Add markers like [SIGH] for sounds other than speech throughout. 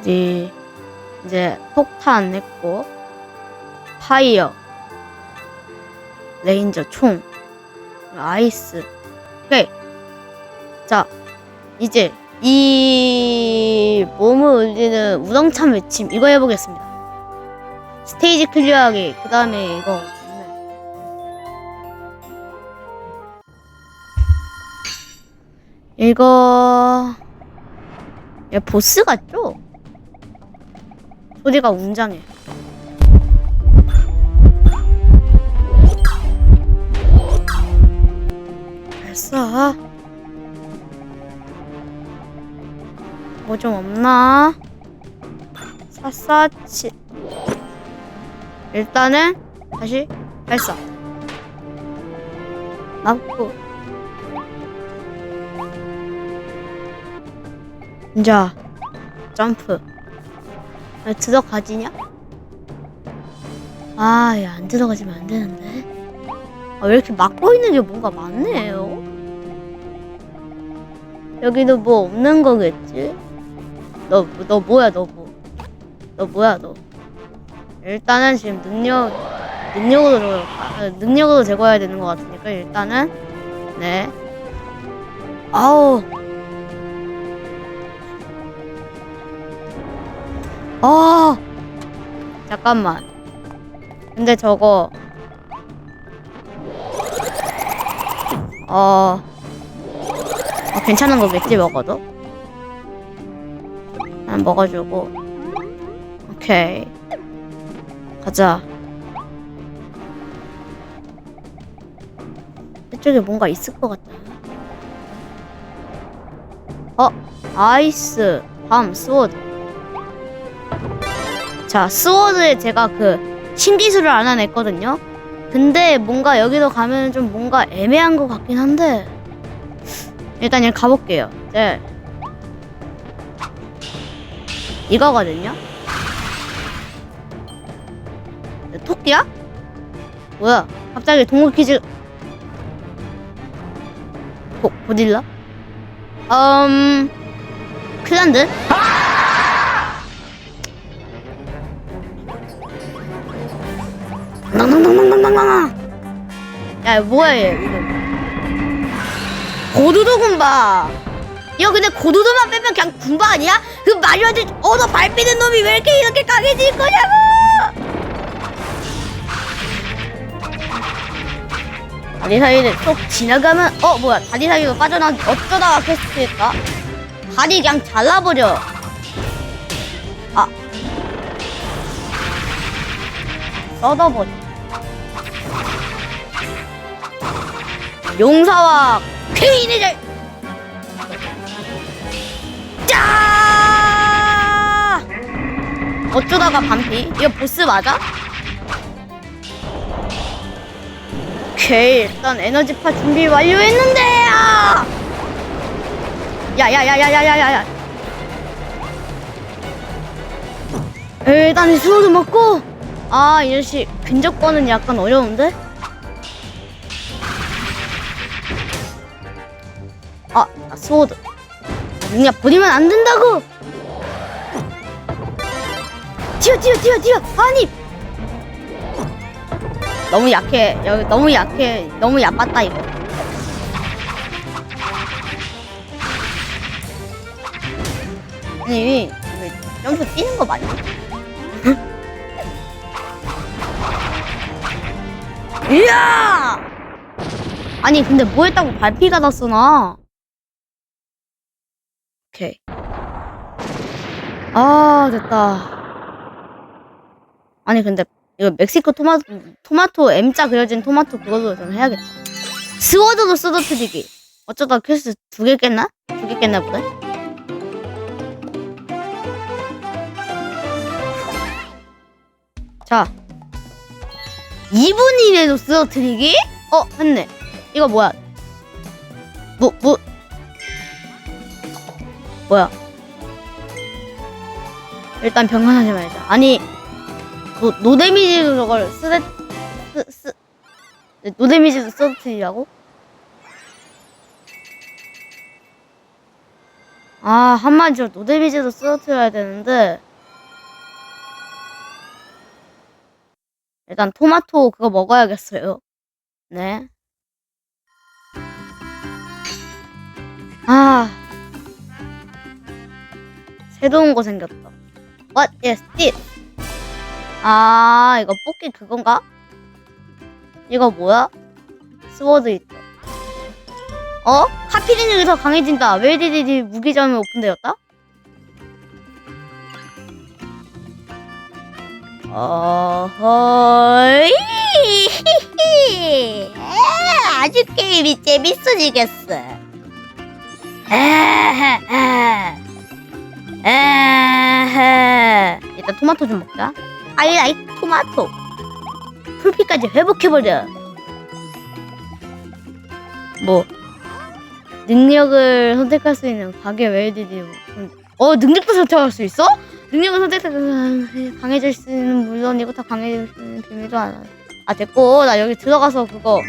어디 이제 폭탄 했고 파이어 레인저 총 아이스. 오케이. 자 이제 이 몸을 울리는 우렁찬 외침 이거 해보겠습니다. 스테이지 클리어하기 그 다음에 이거. 이거 얘 보스 같죠? 소리가 웅장해. 됐어. 뭐좀 없나? 사사치. 일단은 다시 발사. 맞고 자 점프 아, 들어가지냐? 아, 얘안 들어가지면 안 되는데. 아, 왜 이렇게 막고 있는 게 뭔가 많네요? 여기도 뭐 없는 거겠지? 너, 너 뭐야, 너 뭐? 너 뭐야, 너? 일단은 지금 능력, 능력으로, 아, 능력으로 제거해야 되는 것 같으니까 일단은, 네. 아우. 아. 잠깐만. 근데 저거. 어, 어 괜찮은 거겠지 먹어도? 난 먹어주고. 오케이. 가자. 이쪽에 뭔가 있을 것 같다 어 아이스 밤 스워드 자, 스워드에 제가 그 신기술을 알아냈거든요. 근데 뭔가 여기로 가면 좀 뭔가 애매한 것 같긴 한데 일단 그냥 가볼게요. 네. 이거거든요. 네, 토끼야? 뭐야? 갑자기 동물 퀴즈 고, 고딜라? 음... 클란드? 야 뭐야 얘 이거. 고두도 군바 이거 근데 고두도만 빼면 그냥 군바 아니야? 그 마리오한테 얻어 밟히는 놈이 왜 이렇게 이렇게 강해질 거냐고! 다리 사이를 쏙 지나가면 어 뭐야 다리 사이로 빠져나 어쩌다가 퀘스트일까? 다리 그냥 잘라버려. 아. 쏟아버려 용사와 퀸의 절 짜! 어쩌다가 반피? 이거 보스 맞아? 오케이 일단 에너지파 준비 완료했는데요 야야야야야야야야 일단 스로드 먹고 아 이 자식 근접권은 약간 어려운데 아, 나 스워드. 그냥 버리면 안 된다고! 튀어, 튀어, 튀어, 튀어! 아니! 너무 약해. 여기 너무 약해. 너무 얕봤다, 이거. 아니, 점프 뛰는 거 맞냐? [LAUGHS] 이야! 아니, 근데 뭐 했다고 발피가 났어, 나. 오케이. 아, 됐다. 아니, 근데 이거 멕시코 토마토, 토마토 M자 그려진 토마토 그걸로 좀 해야겠다. 스워드로 쓰러뜨리기. 어쩌다 퀘스트 두 개 깼나? 두 개 깼나 보네. 자. 2분 이내로 쓰러뜨리기? 어, 했네. 이거 뭐야? 뭐, 뭐, 뭐야? 일단 병간하지 말자. 아니, 노, 노데미지로 저걸 쓰레, 쓰, 쓰, 네, 노데미지로 쓰러뜨리라고? 아, 한마디로 노데미지도 쓰러뜨려야 되는데. 일단 토마토 그거 먹어야겠어요. 네. 아. 새로운 거 생겼다. What is this? 아, 이거 뽑기 그건가? 이거 뭐야? 스워드 있다. 어? 카피링력이 더 강해진다. 웨디디디 무기점이 오픈되었다? 어허이 [LAUGHS] 아주 게임이 재밌어지겠어. 에헤, 일단 토마토 좀 먹자. 아이 아이 토마토. 풀피까지 회복해버려. 뭐 능력을 선택할 수 있는 가게 웨이디디 어 능력도 선택할 수 있어? 능력을 선택하면 강해질 수 있는 물론이고 다 강해질 수 있는 비밀도 알아 아 됐고 나 여기 들어가서 그거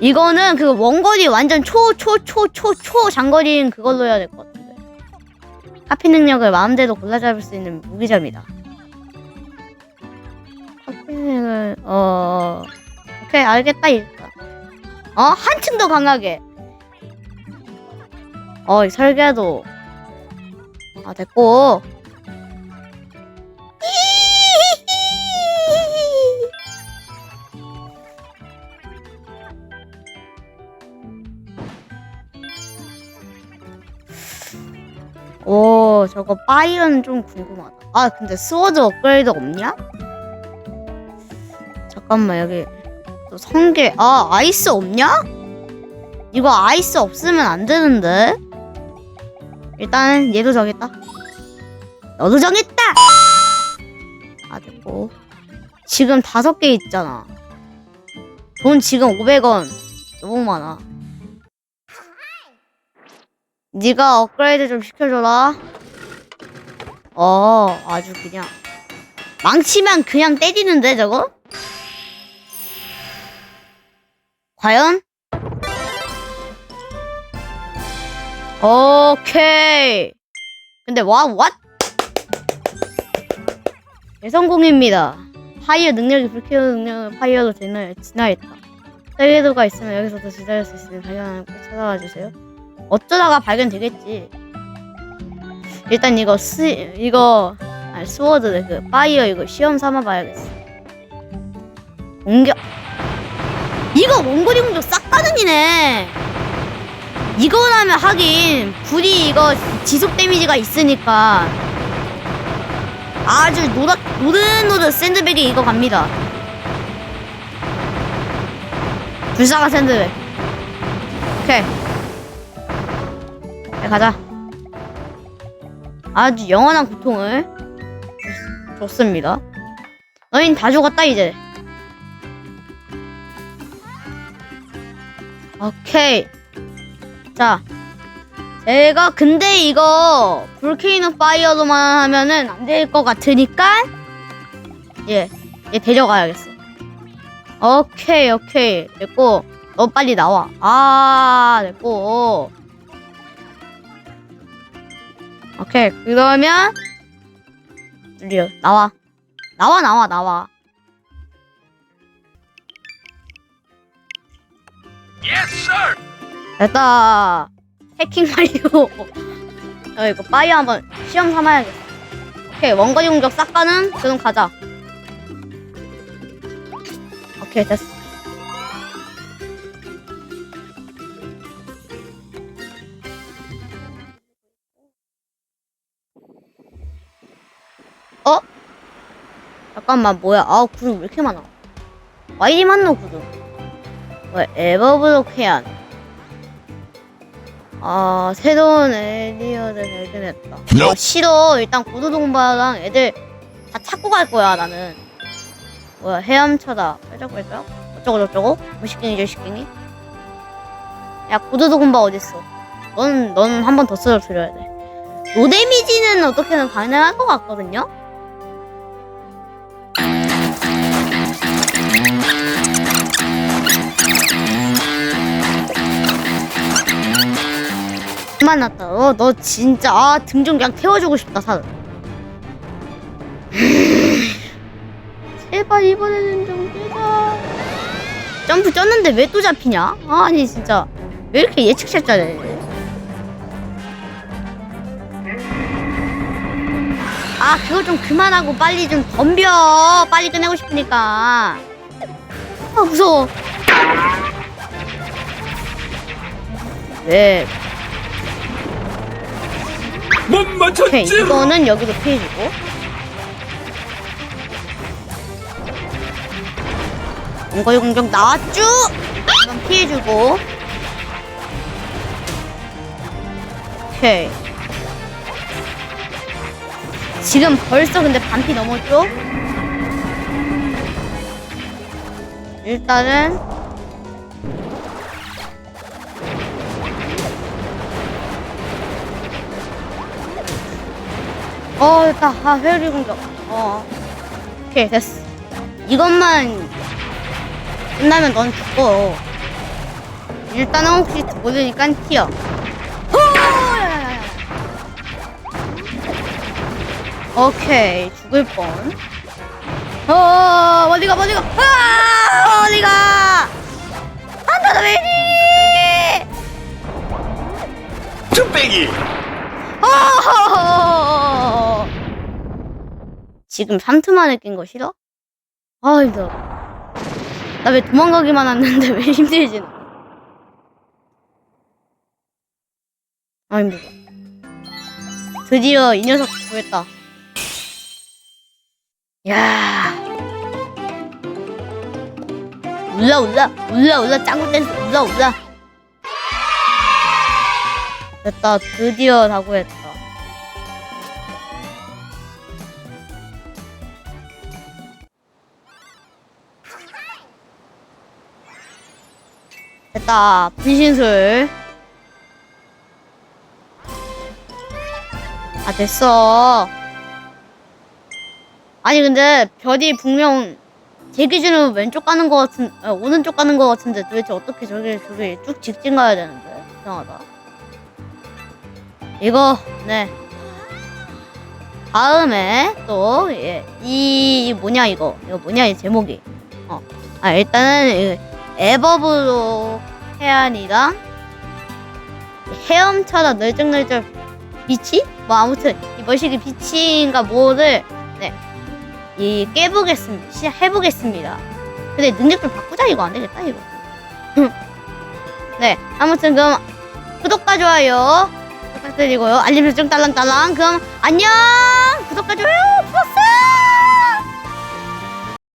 이거는 그 원거리 완전 초 초 초 초 초 장거리인 그걸로 해야 될 것 같은 데 카피 능력을 마음대로 골라 잡을 수 있는 무기점이다 카피 능력을 어 오케이 알겠다 일단 어 한층 더 강하게 어, 이 설계도. 아, 됐고. 저거 파이어는 좀 궁금하다. 아, 근데 스워드 업그레이드 없냐? 잠깐만, 여기. 또 성게, 아, 아이스 없냐? 이거 아이스 없으면 안 되는데? 일단 얘도 정했다. 너도 정했다. 아 됐고 지금 다섯 개 있잖아. 돈 지금 500원 너무 많아. 네가 업그레이드 좀 시켜줘라. 어 아주 그냥 망치면 그냥 때리는데 저거? 과연? 오케이. 근데 와, 왓? 대성공입니다. 파이어 능력이 불쾌한 능력을 파이어로 진화, 진화했다. 설계도가 있으면 여기서도 지도할 수 있으니 발견하면 꼭 찾아와 주세요. 어쩌다가 발견되겠지. 일단 이거 스, 이거, 아니, 스워드, 그, 파이어 이거 시험 삼아 봐야겠어. 공격. 이거 원거리 공격 싹 가능이네. 이거 나면 하긴 불이 이거 지속 데미지가 있으니까 아주 노닥 노릇노릇 샌드백이 이거 갑니다 불사가 샌드백 오케이 네, 가자 아주 영원한 고통을 줬- 줬습니다 너흰 다 죽었다 이제 오케이 자, 제가 근데 이거 볼케이노 파이어로만 하면은 안 될 것 같으니까 예, 얘 데려가야겠어. 오케이, 오케이. 됐고, 너 빨리 나와. 아, 됐고. 오케이, 그러면 드디어 나와. 나와, 나와, 나와. Yes, sir. 됐다. 해킹 마리오. 어, 이거 파이어 한번 시험 삼아야겠어. 오케이, 원거리 공격 싹 가는? 그럼 가자. 오케이, 됐어. 어? 잠깐만, 뭐야. 아, 구름 왜 이렇게 많아? 와 이리 많노, 구름. 뭐, 에버블록 해안. 아 새로운 에리어를 발견했다. 어, 싫어. 일단 고도동바랑 애들 다 찾고 갈 거야 나는. 뭐야 헤엄쳐다. 빨짝빨짝. 어쩌고 저쩌고. 무식갱이 저식갱이. 야 고도동바 어딨어? 넌 넌 한 번 더 쓰러뜨려야 돼. 노데미지는 어떻게든 가능할 것 같거든요. 만 났다. 어, 너 진짜 아 등 좀 그냥 태워주고 싶다 살. [SIGHS] 제발 이번에는 좀 깨자. 점프 쪘는데 왜 또 잡히냐? 아니 진짜 왜 이렇게 예측샷 잘해? 아 그거 좀 그만하고 빨리 좀 덤벼. 빨리 끝내고 싶으니까. 아 무서워. 네. 못 오케이 맞췄지? 이거는 여기도 피해주고. 원거리 공격 나왔죠? 이건 피해주고. 오케이. 지금 벌써 근데 반피 넘었죠? 일단은 어 됐다. 아 회오리 공격. 어. 오케이 됐어. 이것만 끝나면 넌 죽어. 일단은 혹시 모르니까 튀어. 호! 오케이 죽을 뻔. 어, 어디가 어디가. 아 어디가. 안돼 왜 이리 쭈빼기! 아! 지금 3트 만에 낀거 싫어? 아 힘들어 나 왜 도망가기만 했는데 왜 힘들지? 나? 아 힘들어. 드디어 이 녀석 구했다. 야. 울라 울라. 울라 울라. 짱구 댄스. 울라 울라. 됐다. 드디어 다 구했다 됐다 분신술. 아 됐어. 아니 근데 별이 분명 제 기준으로 왼쪽 가는 거 같은 아, 오른쪽 가는 거 같은데 도대체 어떻게 저기 저기 쭉 직진 가야 되는데? 이상하다. 이거 네. 다음에 또 예, 이 뭐냐 이거. 이거 뭐냐 이 제목이. 어 아 일단은 이 에버브로 해안이랑 헤엄쳐다 널쩍널쩍 비치? 뭐 아무튼 이 머시기 비치인가 뭐를 네 이 깨보겠습니다. 시 해보겠습니다. 근데 능력 좀 바꾸자 이거 안 되겠다 이거. [LAUGHS] 네 아무튼 그럼 구독과 좋아요 부탁드리고요. 알림 설정 딸랑딸랑. 그럼 안녕! 구독과 좋아요